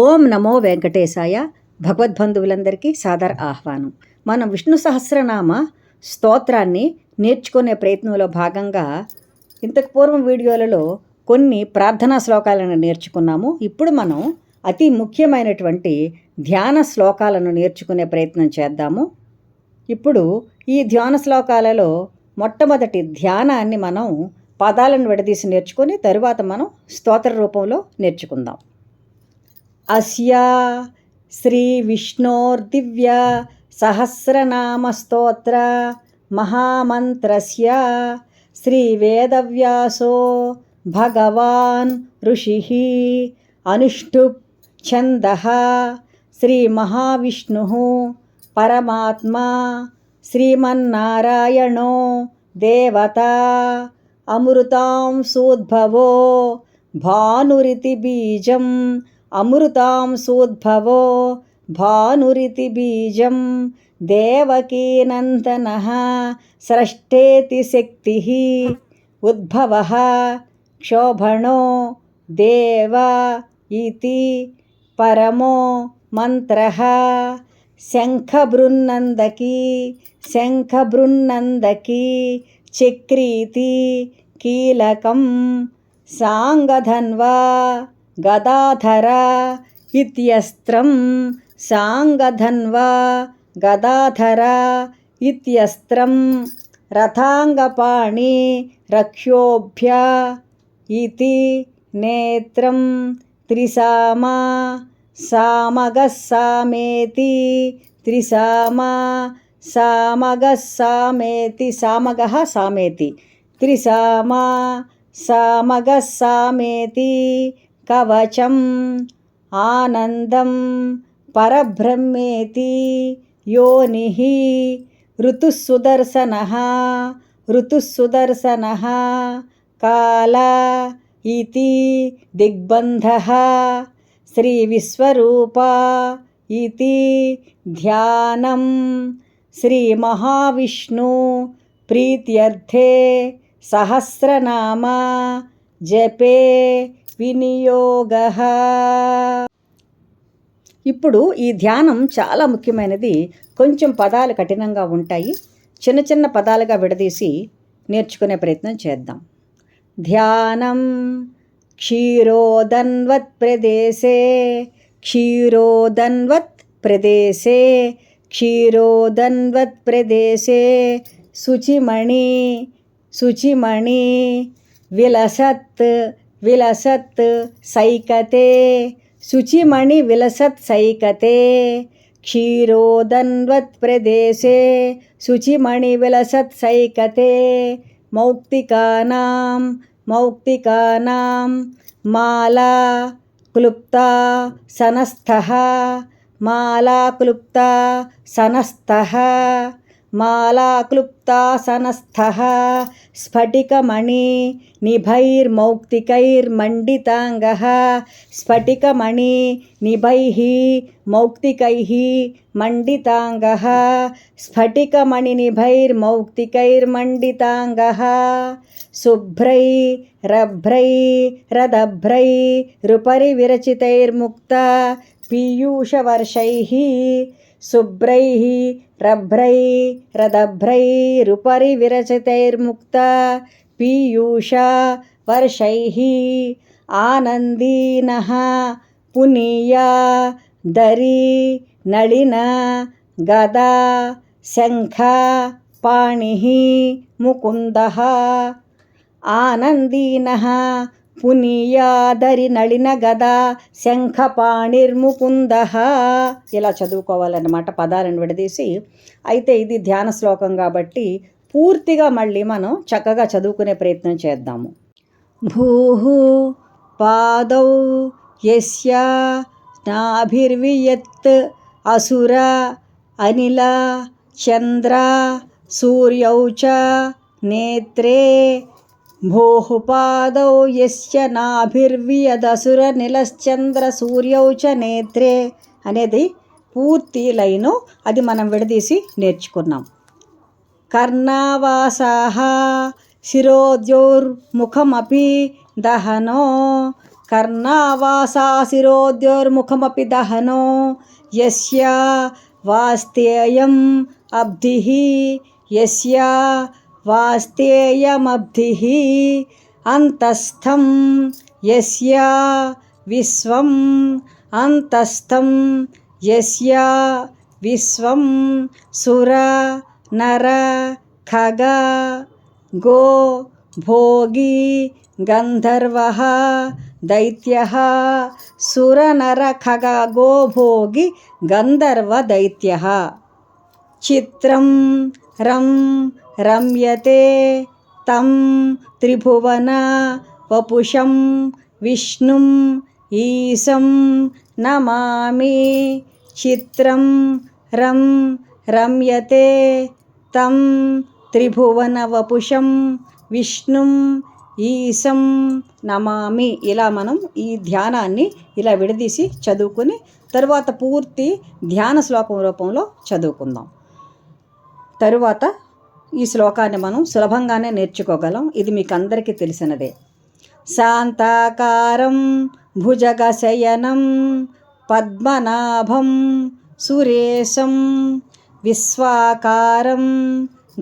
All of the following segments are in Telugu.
ఓం నమో వెంకటేశాయ. భగవద్బంధువులందరికీ సాదర ఆహ్వానం. మనం విష్ణు సహస్రనామ స్తోత్రాన్ని నేర్చుకునే ప్రయత్నంలో భాగంగా ఇంతకు పూర్వం వీడియోలలో కొన్ని ప్రార్థనా శ్లోకాలను నేర్చుకున్నాము. ఇప్పుడు మనం అతి ముఖ్యమైనటువంటి ధ్యాన శ్లోకాలను నేర్చుకునే ప్రయత్నం చేద్దాము. ఇప్పుడు ఈ ధ్యాన శ్లోకాలలో మొట్టమొదటి ధ్యానాన్ని మనం పదాలను విడదీసి నేర్చుకొని తరువాత మనం స్తోత్ర రూపంలో నేర్చుకుందాం. अस्या श्रीविष्णोर्दिव्या सहस्रनामस्तोत्र महामन्त्रस्य श्रीवेदव्यासो भगवान् ऋषिः अनुष्टुप् छन्दः श्रीमहाविष्णुः परमात्मा श्रीमन्नारायणो देवता अमृतां सूद्भवो भानुरिति बीजम् अमृतां सोद्भवो भानुरिति बीजं देवकीनन्दनः स्रष्टेति शक्तिः उद्भवः क्षोभणो देव इति परमो मन्त्रः। शङ्खबृन्नन्दकी शङ्खबृन्नन्दकी चिक्रीति कीलकं साङ्गधन्वा గదాధర ఇత్యస్త్రం సాంగధన్వా గదాధర ఇత్యస్త్రం రథాంగపాణి రక్ష్యోభ్య ఇది నేత్రం త్రిసామా సామగస్సామేతి త్రిసామా సామగస్సామేతి సామేతి సామేతి త్రిసామా సామగः कवचम् आनन्दं परब्रह्मेति योनिः ऋतुस्सुदर्शनः ऋतुस्सुदर्शनः काल इति दिग्बन्धः श्रीविश्वरूपा इति ध्यानं श्रीमहाविष्णु प्रीत्यर्थे सहस्रनामा जपे వినియోగ. ఇప్పుడు ఈ ధ్యానం చాలా ముఖ్యమైనది. కొంచెం పదాలు కఠినంగా ఉంటాయి. చిన్న చిన్న పదాలుగా విడదీసి నేర్చుకునే ప్రయత్నం చేద్దాం. ధ్యానం క్షీరోదన్వత్ ప్రదేశే క్షీరోదన్వత్ ప్రదేశే క్షీరోదన్వత్ ప్రదేశే. శుచిమణి శుచిమణి విలసత్ విలసత్ సైకతే శుచిమణి విలసత్ సైకతే క్షీరోదన్వత్ ప్రదేశే శుచిమణి విలసత్ సైకతే మౌక్తికానాం మౌక్తికానాం మాలా క్లుప్తా సనస్థః మాలా క్లుప్తా సనస్థః మాలా క్లుప్తా సనస్థః స్ఫటికమణి నిభైర్మౌక్తికైర్మండితాంగः స్ఫటికమణి నిభైः మౌక్తికైः शुभ्रैः रभ्रैरदभ्रैरुपरि विरचितैर्मुक्ता पीयूषा वर्षैः आनन्दीनः पुनीया दरी नळिना गदा शङ्खा पाणिः मुकुन्दः आनन्दीनः ఆనందీనः దరి నళిన గదా పునీయాదరి నళిన గదా శంఖపాణిర్ముకుంద ఇలా చదువుకోవాలన్నమాట పదాలను విడదీసి. అయితే ఇది ధ్యాన శ్లోకం కాబట్టి పూర్తిగా మళ్ళీ మనం చక్కగా చదువుకునే ప్రయత్నం చేద్దాము. భూ పాదౌ యస్య నాభిర్వియత్ అసుర అనిల చంద్ర సూర్యౌచ నేత్రే భోః పాదౌ యస్య నాభిర్వియదసుర నిలశ్చంద్ర సూర్యౌ చ నేత్రే అనేది పూర్తి లైను అది మనం విడదీసి నేర్చుకున్నాం కర్ణావాసాः శిరోద్యోర్ముఖమపి దహనో कर्णावासाशिरोद्योर्मुखमपि दहनो यस्य वास्तेयम् వాస్తేయమబ్ధిః అంతస్థం యస్యా విశ్వం అంతస్థం యస్యా విశ్వం సుర నర ఖగ గో భోగి గంధర్వ దైత్య సురనర ఖగ గోభోగి గంధర్వ దైత్య చిత్రం రం రమ్యతే తం త్రిభువన వపుషం విష్ణుం ఈశం నమామి చిత్రం రం రమ్యతే తం త్రిభువన వపుషం విష్ణుం ఈశం నమామి ఇలా మనం ఈ ధ్యానాన్ని ఇలా విడదీసి చదువుకుని తర్వాత పూర్తి ధ్యాన శ్లోకం రూపంలో చదువుకుందాం. తరువాత ఈ శ్లోకాన్ని మనం సులభంగానే నేర్చుకోగలం. ఇది మీకు అందరికీ తెలిసినదే. శాంతాకారం భుజగశయనం పద్మనాభం సురేశం విశ్వాకారం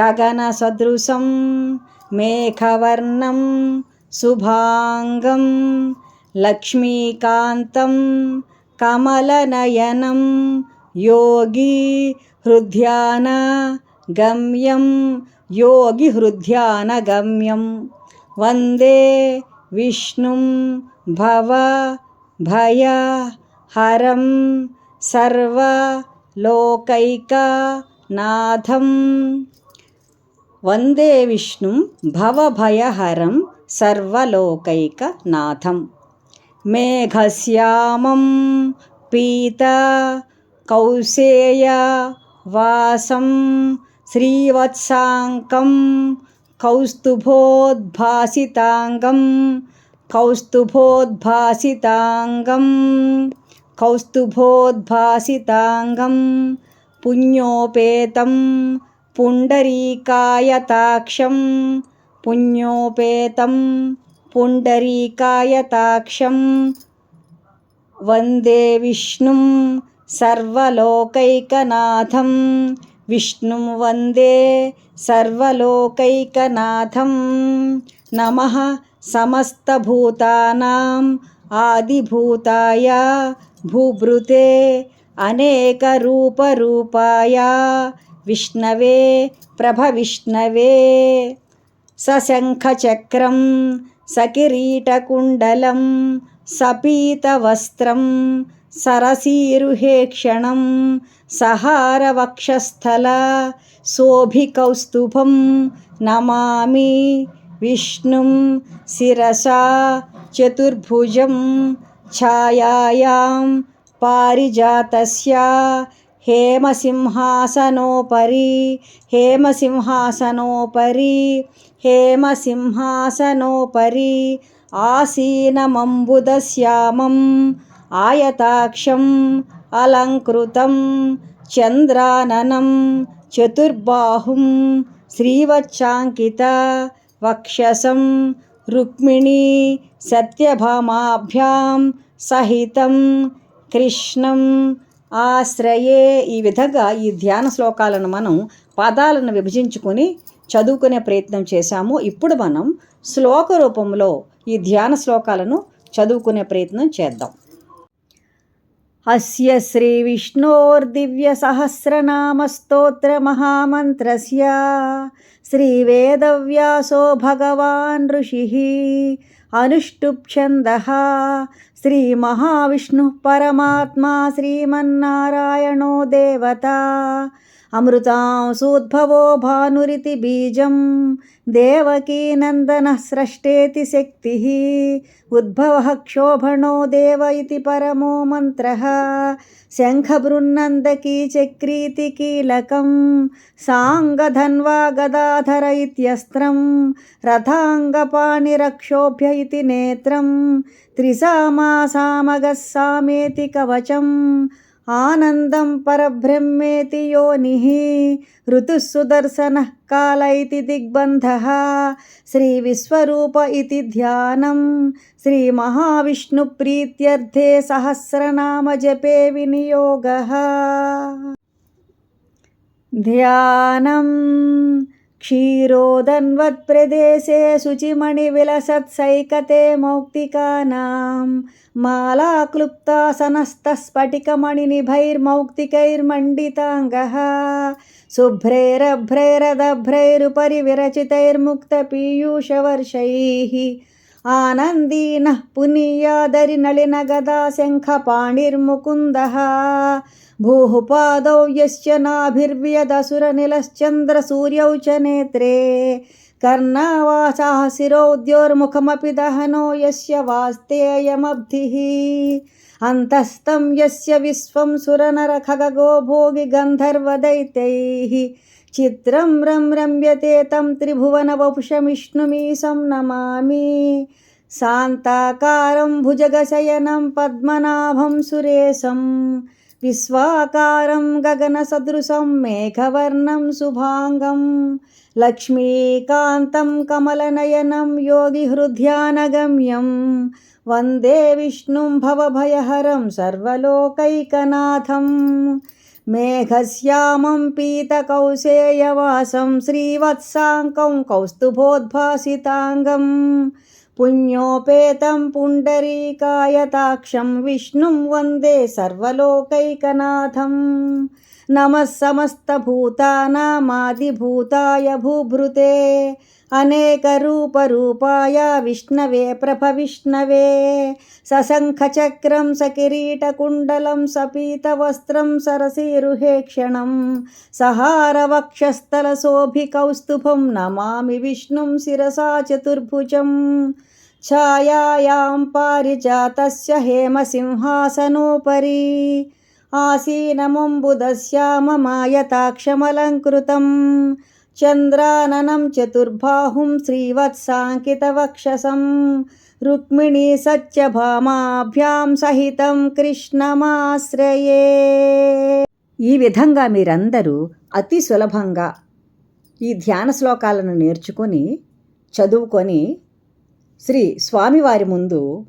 గగన సదృశం మేఘవర్ణం శుభాంగం లక్ష్మీకాంతం కమలనయనం యోగి హృద్యాన గమ్యం యోగి హృద్యాన గమ్యం. వందే విష్ణుం భవ భయ హరం సర్వ లోకైకనాథం వందే విష్ణుం భవభయహరం సర్వలోకైకనాథం మేఘశ్యామం పీత కౌసేయ వాసం శ్రీవత్సాంకం కౌస్తుభోద్భాసితాంగం కౌస్తుభోద్భాసితాంగం కౌస్తుభోద్భాసితాంగం పుణ్యోపేతం పుండరీకాయతాక్షం పుణ్యోపేతం పుండరీకాయతాక్షం వందే విష్ణుం సర్వలోకైకనాథం विष्णु वंदे सर्वलोकैकनाथं नमः समस्तभूतानाम् आदिभूताय भूभृते अनेक विष्णवे प्रभविष्णवे। सशंखचक्रम सकिरीटकुण्डलं सपीतवस्त्रं సరసీరుహే క్షణం సహారవక్షస్థల శోభికౌస్తుభం నమామి విష్ణుం శిరసా చతుర్భుజం ఛాయాయాం పారిజాతస్యా హేమసింహాసనోపరి హేమసింహాసనోపరి హేమసింహాసనోపరి ఆసీనమంబుదశ్యామం ఆయతాక్షం అలంకృతం చంద్రాననం చతుర్బాహుం శ్రీవచ్చాంకిత వక్షసం రుక్మిణీ సత్యభామాభ్యాం సహితం కృష్ణం ఆశ్రయే. ఈ విధంగా ఈ ధ్యాన శ్లోకాలను మనం పదాలను విభజించుకొని చదువుకునే ప్రయత్నం చేశాము. ఇప్పుడు మనం శ్లోక రూపంలో ఈ ధ్యాన శ్లోకాలను చదువుకునే ప్రయత్నం చేద్దాం. अस्य श्रीविष्णोर्दिव्यसहस्रनामस्तोत्रमहामन्त्रस्य। श्रीवेदव्यासो भगवान् ऋषिः अनुष्टुप्छन्दः। श्रीमहाविष्णुः परमात्मा श्रीमन्नारायणो देवता। अमृतांसूद्भवो भानुरिति बीजं। देवकीनन्दनः स्रष्टेति शक्तिः। उद्भवः क्षोभणो देव इति परमो मन्त्रः। शङ्खबृन्नन्दकी चक्रीति कीलकं। साङ्गधन्वा गदाधर इत्यस्त्रं। रथाङ्गपाणिरक्षोभ्य इति नेत्रं। त्रिसामासामगः सामेति कवचम् आनन्दं परब्रह्मेति योनिः ऋतुः सुदर्शनः काल इति दिग्बन्धः, श्रीविश्वरूप इति ध्यानं श्रीमहाविष्णुप्रीत्यर्थे सहस्रनामजपे विनियोगः। ध्यानम्। क्षीरोदन्वत्प्रदेशे शुचिमणिविलसत्सैकते मौक्तिकानां मालाक्लुप्तासनस्तस्फटिकमणिनिभैर्मौक्तिकैर्मण्डिताङ्गः शुभ्रैरभ्रैरदभ्रैरुपरि विरचितैर्मुक्तपीयूषवर्षैः ಆನಂದೀನ ಪುನೀಯಾದರಿ ನಳಿನಗದಾ ಶಂಖಪಾಣಿರ್ಮುಕುಂದಃ ಭೂಃ ಪಾದೌ ಯಶ್ಚ ನಾಭಿರ್ವ್ಯದಸುರನಿಲಶ್ಚಂದ್ರ ಸೂರ್ಯೌ ಚ ನೇತ್ರೇ कर्णावासाः शिरोद्योर्मुखमपि दहनो यस्य वास्तेयमब्धिः। अन्तस्तं यस्य विश्वं सुरनरखगो भोगि गन्धर्वदैत्यैः चित्रं रं रम्यते तं त्रिभुवनवपुषमिष्णुमीशं नमामि। शान्ताकारं भुजगशयनं पद्मनाभं सुरेशं విశ్వాకారం గగనసదృశం మేఘవర్ణం శుభాంగం. లక్ష్మీకాంతం కమలనయనం యోగిహృద్యానగమ్యం వందే విష్ణుం భవభయహరం సర్వలోకైకనాథం. మేఘశ్యామం పీతకౌశేయవాసం శ్రీవత్సాంకం కౌస్తుభోద్భాసితాంగం. पुण्योपेतं पुण्डरीकायताक्षं विष्णुं वंदे सर्वलोकैकनाथं नमः समस्तभूतानामादिभूताय भूभृते अनेकरूपरूपाय विष्णवे प्रभविष्णवे सशङ्खचक्रं सकिरीटकुण्डलं सपीतवस्त्रं सरसीरुहेक्षणं सहारवक्षस्थलशोभिकौस्तुभं नमामि विष्णुं शिरसा चतुर्भुजं छायायां पारिजातस्य हेमसिंहासनोपरि आसीनमम्बुदश्याममायताक्षमलङ्कृतं चन्द्राननं चतुर्बाहुं श्रीवत्साङ्कितवक्षसं रुक्मिणी సత్యభామాభ్యాం సహితం కృష్ణమాశ్రయే ఈ విధంగా మీరందరూ అతి సులభంగా ఈ ధ్యాన శ్లోకాలను నేర్చుకొని చదువుకొని శ్రీ స్వామివారి ముందు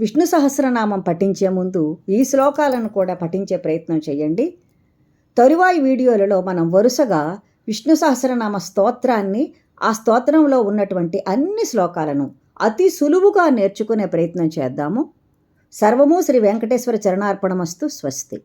విష్ణు సహస్రనామం పఠించే ముందు ఈ శ్లోకాలను కూడా పఠించే ప్రయత్నం చేయండి. తరువాయి వీడియోలలో మనం వరుసగా విష్ణు సహస్రనామ స్తోత్రాన్ని ఆ స్తోత్రంలో ఉన్నటువంటి అన్ని శ్లోకాలను అతి సులువుగా నేర్చుకునే ప్రయత్నం చేద్దాము. సర్వము శ్రీ వెంకటేశ్వర చరణార్పణమస్తు స్వస్తి.